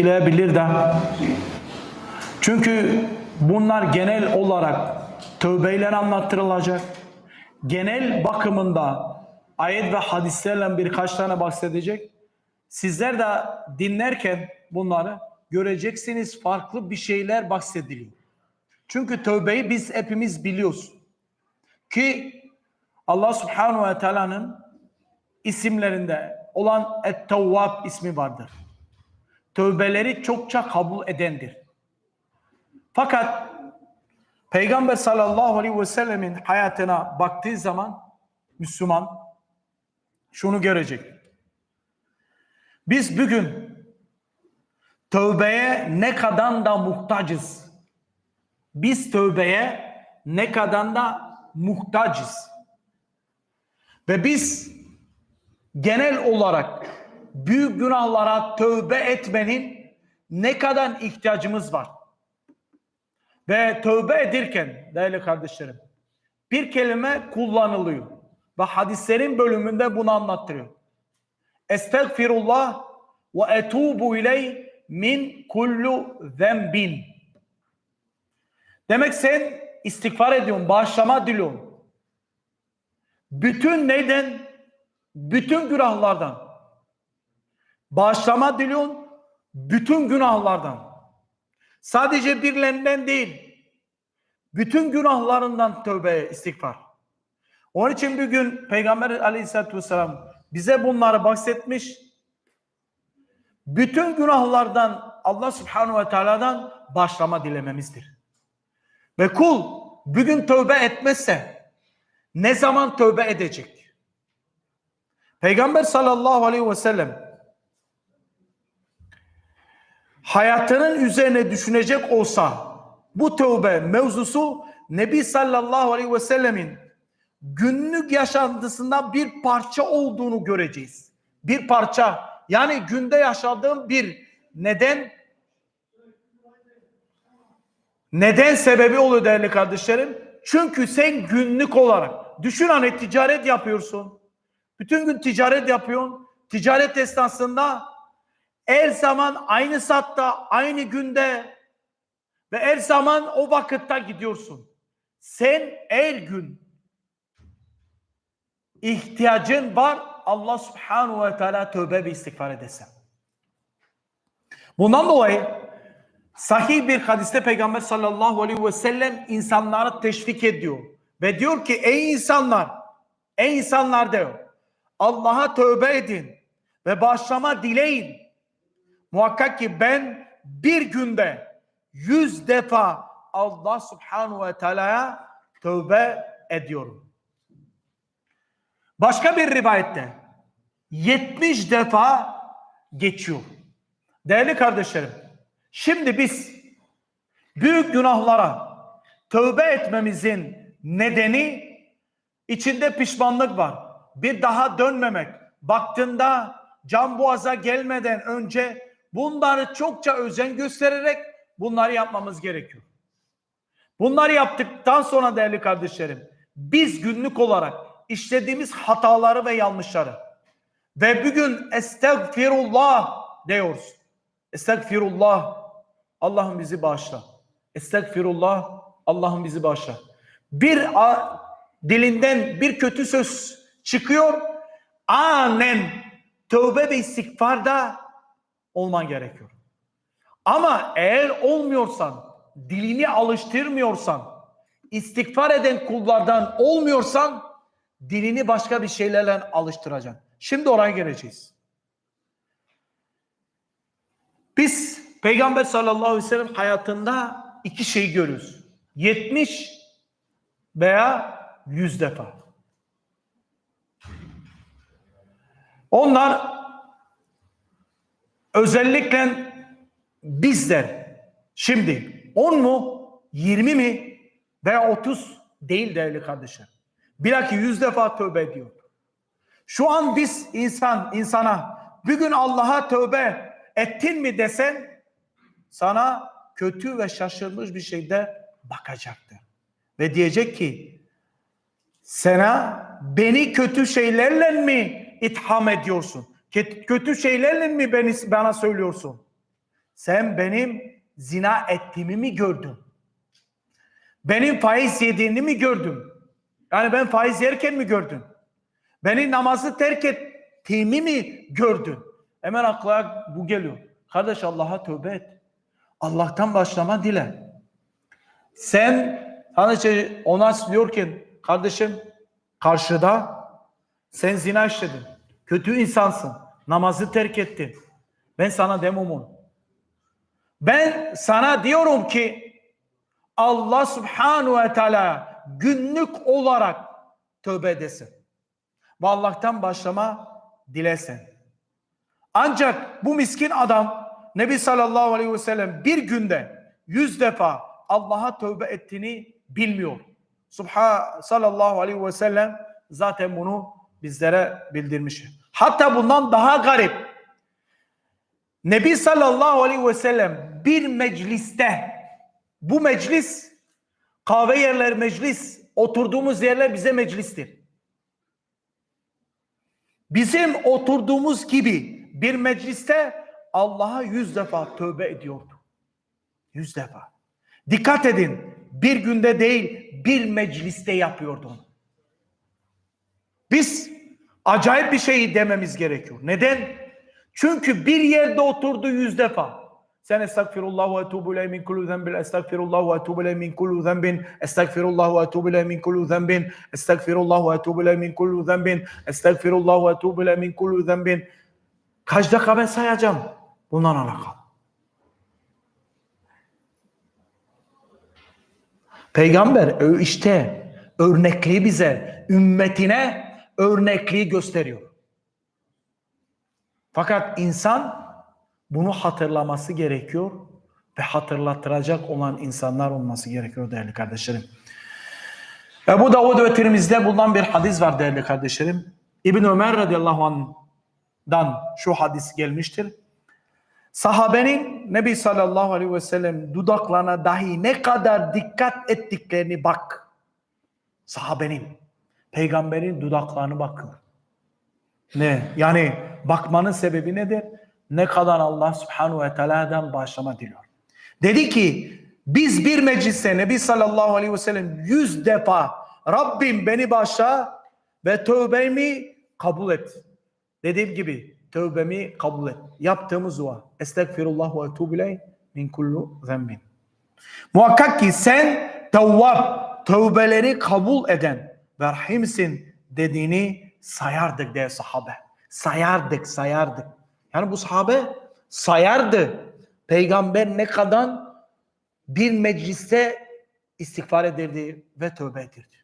etkileyebilir de. Çünkü bunlar genel olarak tövbeyle anlattırılacak. Genel bakımında ayet ve hadislerle birkaç tane bahsedecek. Sizler de dinlerken bunları göreceksiniz farklı bir şeyler bahsediliyor. Çünkü tövbeyi biz hepimiz biliyoruz. Ki Allah Subhanahu ve Teala'nın isimlerinde olan Et-Tevvab ismi vardır. Tövbeleri çokça kabul edendir. Fakat Peygamber sallallahu aleyhi ve sellemin hayatına baktığı zaman Müslüman şunu görecek. Biz bugün tövbeye ne kadar da muhtacız. Biz tövbeye ne kadar da muhtacız. Ve biz genel olarak büyük günahlara tövbe etmenin ne kadar ihtiyacımız var. Ve tövbe edirken değerli kardeşlerim bir kelime kullanılıyor. Ve hadislerin bölümünde bunu anlattırıyor. Estağfirullah ve etubu iley min kullu zembin. Demek sen istiğfar ediyorsun, bağışlama diliyorsun. Bütün neyden? Bütün günahlardan. Bağışlama diliyorsun, bütün günahlardan. Sadece birilerinden değil, bütün günahlarından tövbe istiğfar. Onun için bir gün Peygamber aleyhissalatü vesselam bize bunları bahsetmiş. Bütün günahlardan Allah subhanahu ve teala'dan başlama dilememizdir. Ve kul bugün tövbe etmezse ne zaman tövbe edecek? Peygamber sallallahu aleyhi ve sellem hayatının üzerine düşünecek olsa bu tövbe mevzusu Nebi sallallahu aleyhi ve sellemin günlük yaşantısında bir parça olduğunu göreceğiz. Bir parça yani günde yaşadığım bir neden neden sebebi oluyor değerli kardeşlerim? Çünkü sen günlük olarak düşün hani ticaret yapıyorsun. Bütün gün ticaret yapıyorsun. Ticaret esnasında her zaman aynı saatte, aynı günde ve her zaman o vakitte gidiyorsun. Sen her gün ihtiyacın var Allah subhanahu ve teala tövbe ve istiğfar edesen. Bundan dolayı sahih bir hadiste Peygamber sallallahu aleyhi ve sellem insanları teşvik ediyor. Ve diyor ki ey insanlar, ey insanlar diyor. Allah'a tövbe edin ve bağışlama dileyin. Muhakkak ki ben bir günde yüz defa Allah subhanahu ve teala'ya tövbe ediyorum. Başka bir rivayette 70 defa geçiyor. Değerli kardeşlerim, şimdi biz büyük günahlara tövbe etmemizin nedeni içinde pişmanlık var. Bir daha dönmemek. Baktığında can boğaza gelmeden önce bunları çokça özen göstererek bunları yapmamız gerekiyor. Bunları yaptıktan sonra değerli kardeşlerim, biz günlük olarak işlediğimiz hataları ve yanlışları ve bugün estağfirullah diyoruz. Estağfirullah. Allah'ım bizi bağışla. Estağfirullah. Allah'ım bizi bağışla. Bir dilinden bir kötü söz çıkıyor. Anen tövbe ve istiğfarda olman gerekiyor. Ama eğer olmuyorsan, dilini alıştırmıyorsan, istiğfar eden kullardan olmuyorsan dilini başka bir şeylerle alıştıracaksın. Şimdi oraya geleceğiz. Biz Peygamber sallallahu aleyhi ve sellem hayatında iki şey görüyoruz. 70 veya 100 defa. Onlar özellikle bizler şimdi 10 mu 20 mi veya 30 değil değerli kardeşler. Bilakis 100 defa tövbe ediyor. Şu an biz insan insana bugün Allah'a tövbe ettin mi desen sana kötü ve şaşırmış bir şeyde bakacaktır. Ve diyecek ki sana beni kötü şeylerle mi itham ediyorsun? Kötü şeylerle mi beni, bana söylüyorsun? Sen benim zina ettiğimi mi gördün? Benim faiz yediğini mi gördün? Yani ben faiz yerken mi gördün? Beni namazı terk ettiğimi mi gördün? Hemen akla bu geliyor. Kardeş Allah'a tövbe et. Allah'tan başlama dile. Sen hani şey, ona diyorken kardeşim karşıda sen zina işledin. Kötü insansın. Namazı terk ettin. Ben sana demem onu. Ben sana diyorum ki Allah subhanahu ve teala günlük olarak tövbe edesin. Ve Allah'tan başlama dilesen. Ancak bu miskin adam Nebi sallallahu aleyhi ve sellem bir günde yüz defa Allah'a tövbe ettiğini bilmiyor. Subha sallallahu aleyhi ve sellem zaten bunu bizlere bildirmiş. Hatta bundan daha garip. Nebi sallallahu aleyhi ve sellem bir mecliste bu meclis kahve yerler meclis oturduğumuz yerler bize meclistir. Bizim oturduğumuz gibi bir mecliste Allah'a yüz defa tövbe ediyordu. Yüz defa. Dikkat edin bir günde değil bir mecliste yapıyordu onu. Biz acayip bir şey dememiz gerekiyor. Neden? Çünkü bir yerde oturdu yüz defa. Sen estağfirullah ve etubu ileyh min kullu zenbin, estağfirullah ve etubu ileyh min kullu zenbin, estağfirullah ve etubu ileyh min kullu zenbin, estağfirullah ve etubu ileyh min kullu zenbin, estağfirullah ve etubu ileyh min kullu zenbin. Kaç dakika ben sayacağım bundan alakalı. Peygamber işte örnekliği bize, ümmetine örnekliği gösteriyor. Fakat insan bunu hatırlaması gerekiyor ve hatırlatıracak olan insanlar olması gerekiyor değerli kardeşlerim. Ebu Davud ve Tirmiz'de bulunan bir hadis var değerli kardeşlerim. İbn Ömer radıyallahu anh'dan şu hadis gelmiştir. Sahabenin Nebi sallallahu aleyhi ve sellem dudaklarına dahi ne kadar dikkat ettiklerini bak. Sahabenin, peygamberin dudaklarını bakıyor. Ne? Yani bakmanın sebebi nedir? Ne kadar Allah subhanahu ve teala'dan bağışlama diliyor. Dedi ki biz bir mecliste Nebi sallallahu aleyhi ve sellem yüz defa Rabbim beni bağışla ve tövbemi kabul et. Dediğim gibi tövbemi kabul et. Yaptığımız dua. Estağfirullah ve etubu ileyh min kullu zembin. Muhakkak ki sen tevvab, tövbeleri kabul eden ve rahimsin dediğini sayardık diye sahabe. Sayardık, sayardık. Yani bu sahabe sayardı. Peygamber ne kadar bir mecliste istiğfar ederdi ve tövbe ederdi.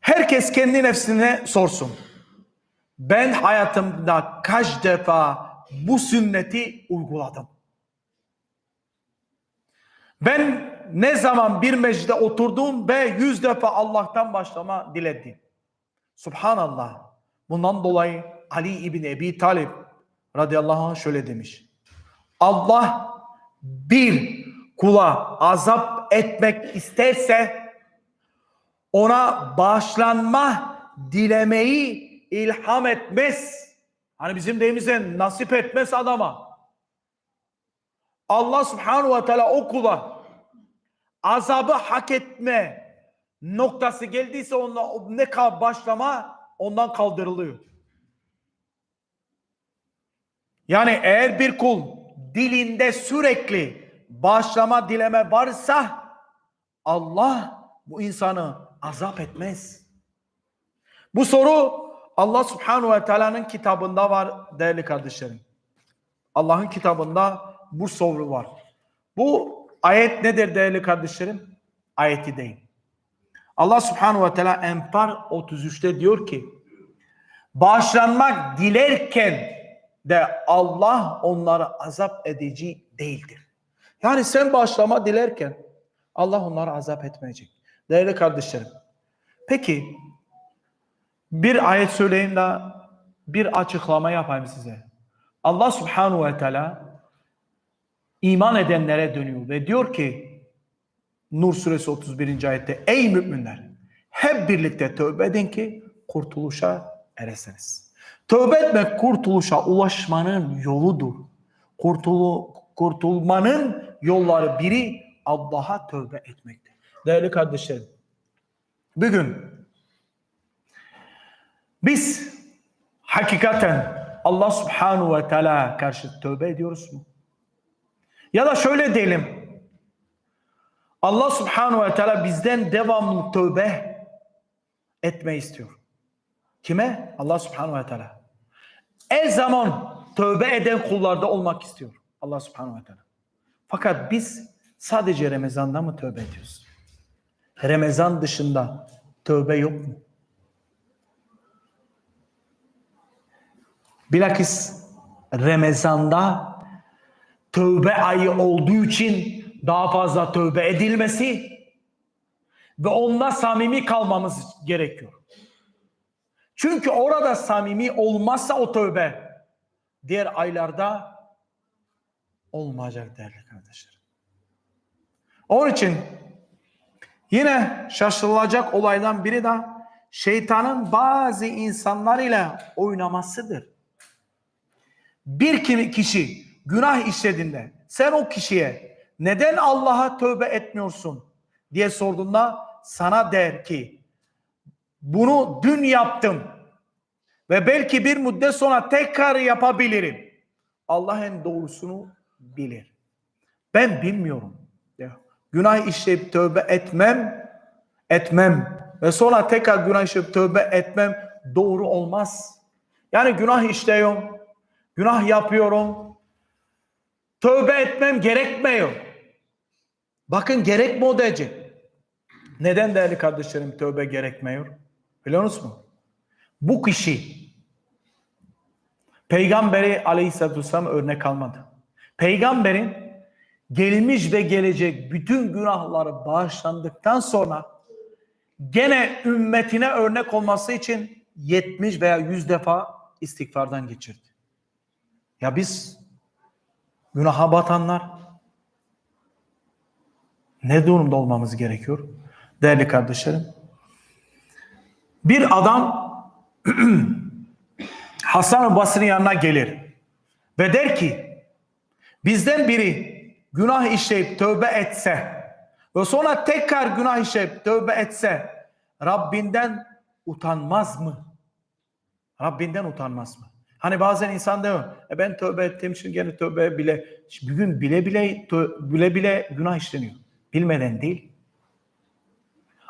Herkes kendi nefsine sorsun. Ben hayatımda kaç defa bu sünneti uyguladım? Ben ne zaman bir meclide oturdum ve yüz defa Allah'tan başlama diledim. Subhanallah. Bundan dolayı Ali İbni Ebi Talib radıyallahu anh şöyle demiş. Allah bir kula azap etmek isterse ona bağışlanma dilemeyi ilham etmez. Hani bizim deyimizde nasip etmez adama. Allah subhanahu ve teala o kula azabı hak etme noktası geldiyse onunla ne başlama ondan kaldırılıyor. Yani eğer bir kul dilinde sürekli bağışlama dileme varsa Allah bu insanı azap etmez. Bu soru Allah subhanahu ve teala'nın kitabında var değerli kardeşlerim. Allah'ın kitabında bu soru var. Bu ayet nedir değerli kardeşlerim? Ayeti değil. Allah subhanahu ve teala Enfal 33'te diyor ki bağışlanmak dilerken de Allah onları azap edici değildir. Yani sen bağışlama dilerken Allah onları azap etmeyecek. Değerli kardeşlerim. Peki bir ayet söyleyin de bir açıklama yapayım size. Allah subhanahu ve teala iman edenlere dönüyor ve diyor ki Nur suresi 31. ayette ey müminler hep birlikte tövbe edin ki kurtuluşa eresiniz. Tövbe etmek kurtuluşa ulaşmanın yoludur. Kurtulu, kurtulmanın yolları biri Allah'a tövbe etmektir. Değerli kardeşlerim, bugün biz hakikaten Allah subhanahu ve teala karşı tövbe ediyoruz mu? Ya da şöyle diyelim. Allah subhanahu ve teala bizden devamlı tövbe etme istiyor. Kime? Allah subhanahu ve teala. Her zaman tövbe eden kullarda olmak istiyor. Allah subhanahu ve teala. Fakat biz sadece Ramazan'da mı tövbe ediyoruz? Ramazan dışında tövbe yok mu? Bilakis Ramazan'da tövbe ayı olduğu için daha fazla tövbe edilmesi ve onda samimi kalmamız gerekiyor. Çünkü orada samimi olmazsa o tövbe diğer aylarda olmayacak değerli kardeşler. Onun için yine şaşırılacak olaydan biri de şeytanın bazı insanlar ile oynamasıdır. Bir kişi günah işlediğinde sen o kişiye neden Allah'a tövbe etmiyorsun diye sorduğunda sana der ki bunu dün yaptım ve belki bir müddet sonra tekrar yapabilirim. Allah en doğrusunu bilir. Ben bilmiyorum. Günah işleyip tövbe etmem, etmem ve sonra tekrar günah işleyip tövbe etmem doğru olmaz. Yani günah işliyorum, günah yapıyorum, tövbe etmem gerekmiyor. Bakın gerekmiyor diyecek. Neden değerli kardeşlerim tövbe gerekmiyor? Biliyor musunuz? Bu kişi Peygamberi aleyhissalatü vesselam örnek almadı. Peygamberin gelmiş ve gelecek bütün günahları bağışlandıktan sonra gene ümmetine örnek olması için 70 veya 100 defa istiğfardan geçirdi. Ya biz günaha batanlar ne durumda olmamız gerekiyor? Değerli kardeşlerim. Bir adam Hasan-ı Basri'nin yanına gelir ve der ki bizden biri günah işleyip tövbe etse ve sonra tekrar günah işleyip tövbe etse Rabbinden utanmaz mı? Rabbinden utanmaz mı? Hani bazen insan diyor e ben tövbe ettiğim için gene tövbe bile bugün bile bile tö- bile bile günah işleniyor. Bilmeden değil.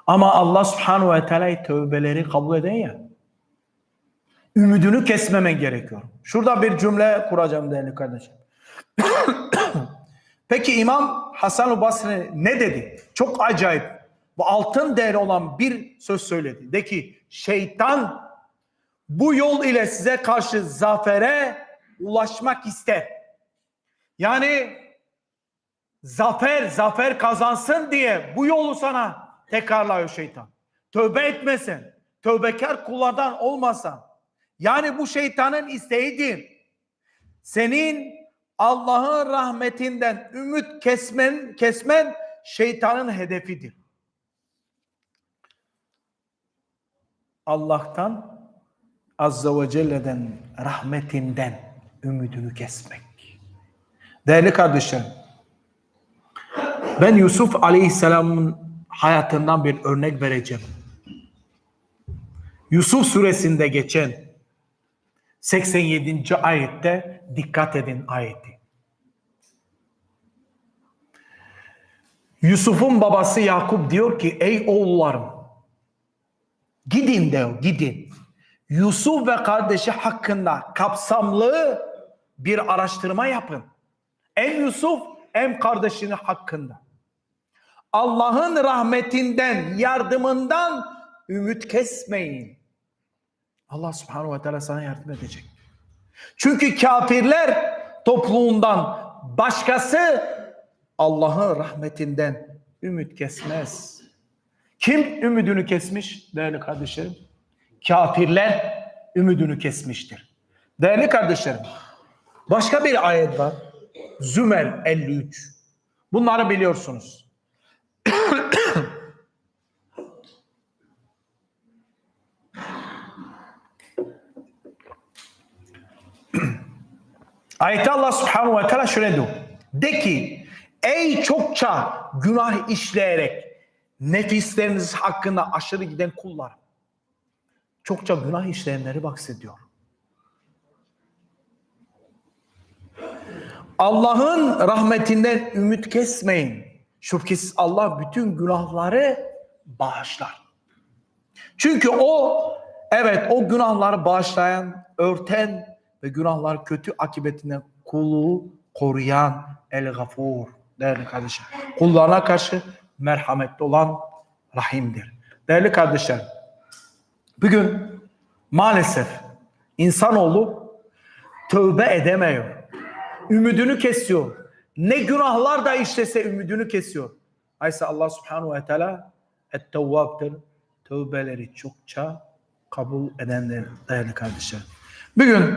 Ama Allah subhanahu ve teala tövbeleri kabul eden ya. Ümidini kesmemen gerekiyor. Şurada bir cümle kuracağım değerli kardeşim. Peki İmam Hasan-ı Basri ne dedi? Çok acayip. Bu altın değeri olan bir söz söyledi. De ki şeytan bu yol ile size karşı zafere ulaşmak ister. Yani zafer, zafer kazansın diye bu yolu sana tekrarlıyor şeytan. Tövbe etmesen, tövbekar kullardan olmasan, yani bu şeytanın isteğidir. Senin Allah'ın rahmetinden ümit kesmen, kesmen şeytanın hedefidir. Allah'tan Azza ve Celle'den rahmetinden ümidini kesmek. Değerli kardeşlerim, ben Yusuf Aleyhisselam'ın hayatından bir örnek vereceğim. Yusuf suresinde geçen 87. ayette dikkat edin ayeti. Yusuf'un babası Yakup diyor ki ey oğullarım gidin diyor gidin. Yusuf ve kardeşi hakkında kapsamlı bir araştırma yapın. Hem Yusuf hem kardeşinin hakkında. Allah'ın rahmetinden, yardımından ümit kesmeyin. Allah subhanahu ve teala sana yardım edecek. Çünkü kafirler topluluğundan başkası Allah'ın rahmetinden ümit kesmez. Kim ümidini kesmiş değerli kardeşlerim? Kafirler ümidini kesmiştir. Değerli kardeşlerim, başka bir ayet var. Zümer 53. Bunları biliyorsunuz. Ayette Allah subhanahu ve teala şöyle diyor. De ki ey çokça günah işleyerek nefisleriniz hakkında aşırı giden kullar. Çokça günah işleyenleri bahsediyor. Allah'ın rahmetinden ümit kesmeyin. Şüphesiz Allah bütün günahları bağışlar. Çünkü o evet o günahları bağışlayan, örten ve günahlar kötü akıbetinden kulu koruyan el gafur değerli kardeşler. Kullarına karşı merhametli olan rahimdir. Değerli kardeşler, bugün maalesef insanoğlu tövbe edemiyor. Ümidini kesiyor. Ne günahlar da işlese ümidini kesiyor. Aysa Allah subhanahu ve teala et-tevvabdır. Tövbeleri çokça kabul edenler değerli kardeşler. Bugün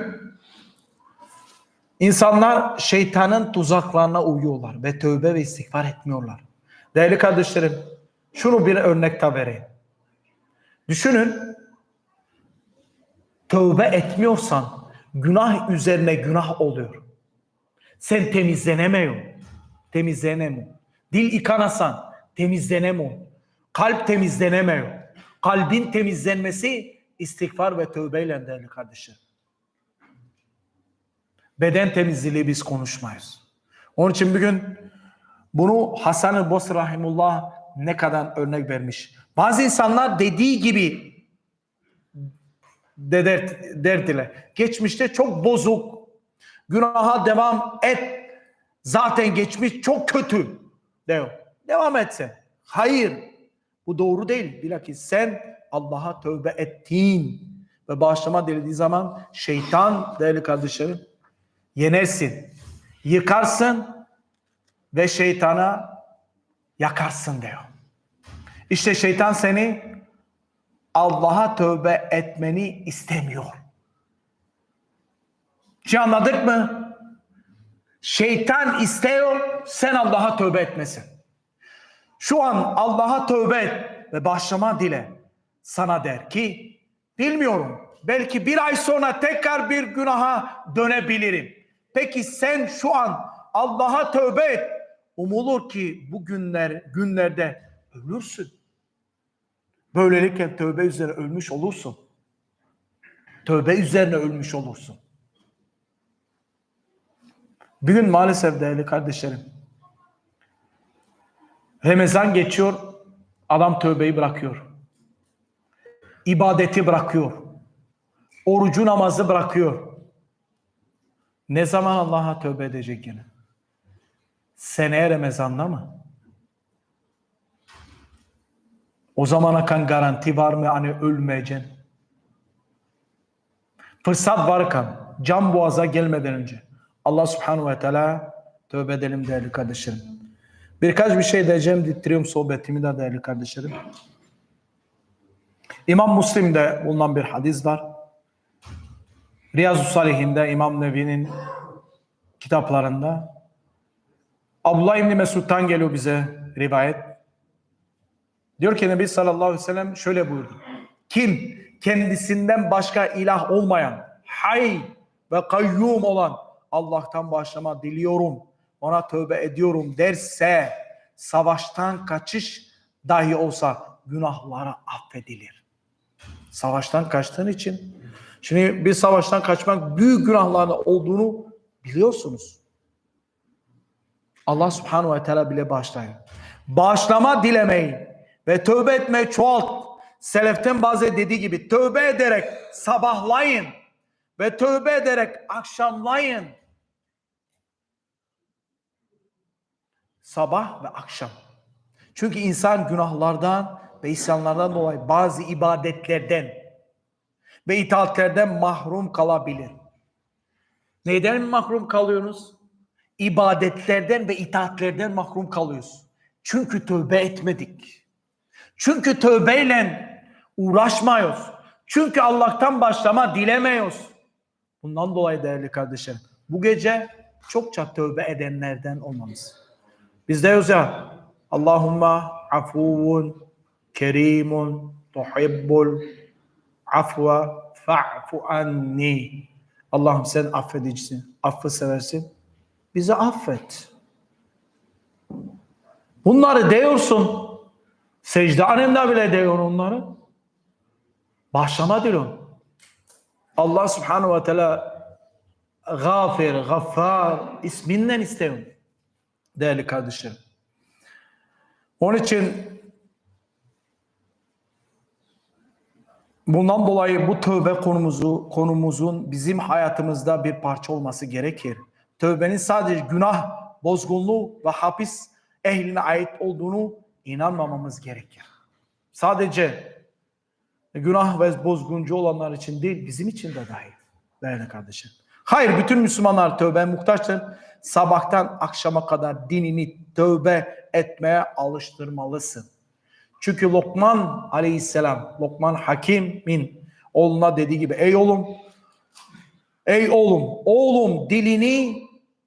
insanlar şeytanın tuzaklarına uyuyorlar ve tövbe ve istiğfar etmiyorlar. Değerli kardeşlerim, şunu bir örnek vereyim. Düşünün, tövbe etmiyorsan günah üzerine günah oluyor. Sen temizlenemiyor. Temizlenemiyor. Dil yıkanasan temizlenemiyor. Kalp temizlenemiyor. Kalbin temizlenmesi istiğfar ve tövbeyle değerli kardeşim. Beden temizliği biz konuşmayız. Onun için bugün bunu Hasan-ı Basri Rahimullah ne kadar örnek vermiş. Bazı insanlar dediği gibi der, derdiler. Geçmişte çok bozuk, günaha devam et. Zaten geçmiş çok kötü. Diyor. Devam etsin. Hayır. Bu doğru değil. Bilakis sen Allah'a tövbe ettiğin ve bağışlama dilediği zaman şeytan değerli kardeşlerim yenersin. Yıkarsın ve şeytana yakarsın diyor. İşte şeytan seni Allah'a tövbe etmeni istemiyor. Şimdi anladık mı? Şeytan istiyor sen Allah'a tövbe etmesin. Şu an Allah'a tövbe et ve başlama dile. Sana der ki bilmiyorum belki bir ay sonra tekrar bir günaha dönebilirim. Peki sen şu an Allah'a tövbe et. Umulur ki bu günler günlerde ölürsün. Böylelikle tövbe üzerine ölmüş olursun. Tövbe üzerine ölmüş olursun. Bugün maalesef değerli kardeşlerim Ramazan geçiyor adam tövbeyi bırakıyor. İbadeti bırakıyor. Orucu namazı bırakıyor. Ne zaman Allah'a tövbe edecek yine? Seneye Ramazan'da mı? O zamana kan garanti var mı hani ölmeyeceksin? Fırsat varken can boğaza gelmeden önce Allah subhanahu ve teala tövbe edelim değerli kardeşlerim. Birkaç bir şey diyeceğim, dittiriyorum sohbetimi de değerli kardeşlerim. İmam Müslim'de bulunan bir hadis var. Riyazu Salihinde İmam Nevi'nin kitaplarında Abdullah İbni Mesud'dan geliyor bize rivayet. Diyor ki Nebi sallallahu aleyhi ve sellem şöyle buyurdu. Kim kendisinden başka ilah olmayan, hay ve kayyum olan Allah'tan başlama diliyorum, ona tövbe ediyorum derse savaştan kaçış dahi olsa günahlara affedilir. Savaştan kaçtığın için şimdi bir savaştan kaçmak büyük günahların olduğunu biliyorsunuz. Allah subhanahu ve teala bile bağışlayın. Bağışlama dilemeyin ve tövbe etmeyi çoğalt. Seleften bazı dediği gibi tövbe ederek sabahlayın ve tövbe ederek akşamlayın. Sabah ve akşam. Çünkü insan günahlardan ve isyanlardan dolayı bazı ibadetlerden ve itaatlerden mahrum kalabilir. Neyden mahrum kalıyorsunuz? İbadetlerden ve itaatlerden mahrum kalıyoruz. Çünkü tövbe etmedik. Çünkü tövbeyle uğraşmıyoruz. Çünkü Allah'tan başlama dilemiyoruz. Bundan dolayı değerli kardeşlerim bu gece çokça tövbe edenlerden olmamız. Biz diyoruz ya Allahumma afuvun kerimun tuhibbul afwa fa'fu anni. Allah'ım sen affedicisin, affı seversin. Bizi affet. Bunları diyorsun. Secde anemde bile diyor onları. Başlama diyorum. Allah subhanahu ve teala gafir, gaffar isminden istiyorum. Değerli kardeşlerim. Onun için bundan dolayı bu tövbe konumuzu konumuzun bizim hayatımızda bir parça olması gerekir. Tövbenin sadece günah bozgunluğu ve hapis ehline ait olduğunu inanmamamız gerekir. Sadece günah ve bozguncu olanlar için değil, bizim için de dahil. Değerli kardeşim. Hayır, bütün Müslümanlar tövbe muhtaçtır. Sabahtan akşama kadar dinini tövbe etmeye alıştırmalısın. Çünkü Lokman aleyhisselam, Lokman Hakim'in oğluna dediği gibi ey oğlum, ey oğlum, oğlum dilini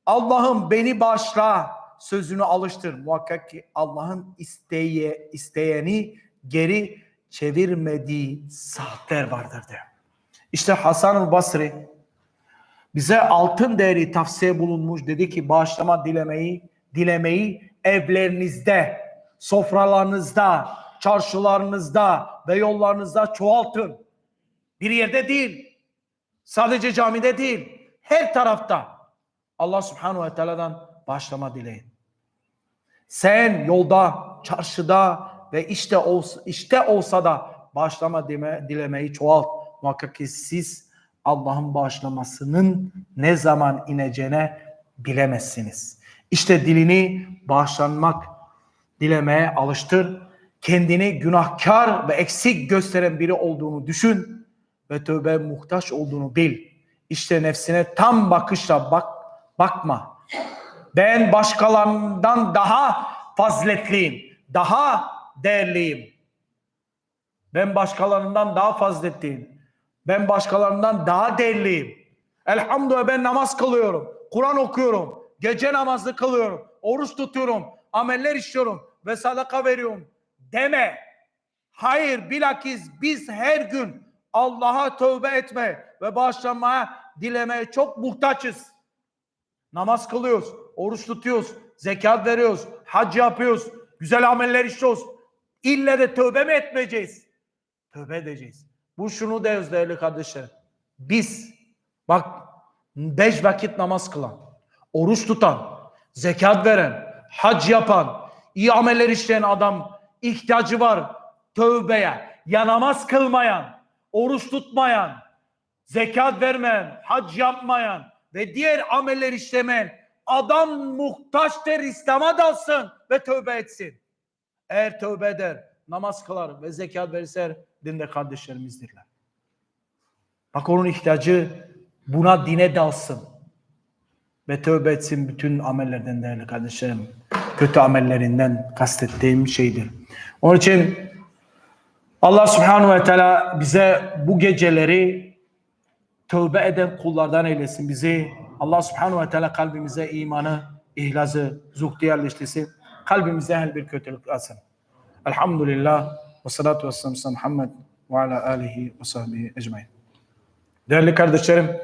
Allah'ım beni bağışla sözünü alıştır. Muhakkak ki Allah'ın isteye, isteyeni geri çevirmediği saatler vardır diyor. İşte Hasan-ı Basri bize altın değeri tavsiye bulunmuş. Dedi ki bağışlama dilemeyi, dilemeyi evlerinizde, sofralarınızda, çarşılarınızda ve yollarınızda çoğaltın. Bir yerde değil. Sadece camide değil. Her tarafta. Allah subhanahu ve teala'dan bağışlama dileyin. Sen yolda, çarşıda ve işte olsa, işte olsa da bağışlama dime, dilemeyi çoğalt. Muhakkak ki siz Allah'ın bağışlamasının ne zaman ineceğine bilemezsiniz. İşte dilini bağışlanmak, dilemeye alıştır. Kendini günahkar ve eksik gösteren biri olduğunu düşün ve tövbe muhtaç olduğunu bil. İşte nefsine tam bakışla bak, bakma. Ben başkalarından daha faziletliyim, daha değerliyim. Ben başkalarından daha faziletliyim. Ben başkalarından daha değerliyim. Elhamdülillah ben namaz kılıyorum. Kur'an okuyorum. Gece namazı kılıyorum. Oruç tutuyorum. Ameller işliyorum. Ve sadaka veriyorum. Deme. Hayır bilakis biz her gün Allah'a tövbe etme ve bağışlanmaya dilemeye çok muhtaçız. Namaz kılıyoruz. Oruç tutuyoruz. Zekat veriyoruz. Hac yapıyoruz. Güzel ameller işliyoruz. İlle de tövbe mi etmeyeceğiz? Tövbe edeceğiz. Bu şunu diyoruz değerli kardeşler. Biz bak beş vakit namaz kılan, oruç tutan, zekat veren, hac yapan, iyi ameller işleyen adam ihtiyacı var tövbeye. Ya namaz kılmayan, oruç tutmayan, zekat vermeyen, hac yapmayan ve diğer ameller işlemeyen adam muhtaçtır İslam'a dalsın ve tövbe etsin. Eğer tövbe eder, namaz kılar ve zekat verirse dinde kardeşlerimizdirler. Bak onun ihtiyacı buna dine dalsın. Ve tövbe etsin bütün amellerden değerli kardeşlerim. Kötü amellerinden kastettiğim şeydir. Onun için Allah subhanahu ve teala bize bu geceleri tövbe eden kullardan eylesin. Bizi Allah subhanahu ve teala kalbimize imanı, ihlası, zuhdu yerleştirsin. Kalbimize her bir kötülük alsın. Elhamdülillah ve salatu ve selamu Muhammed ve ala alihi ve sahbihi ecmain. Değerli kardeşlerim,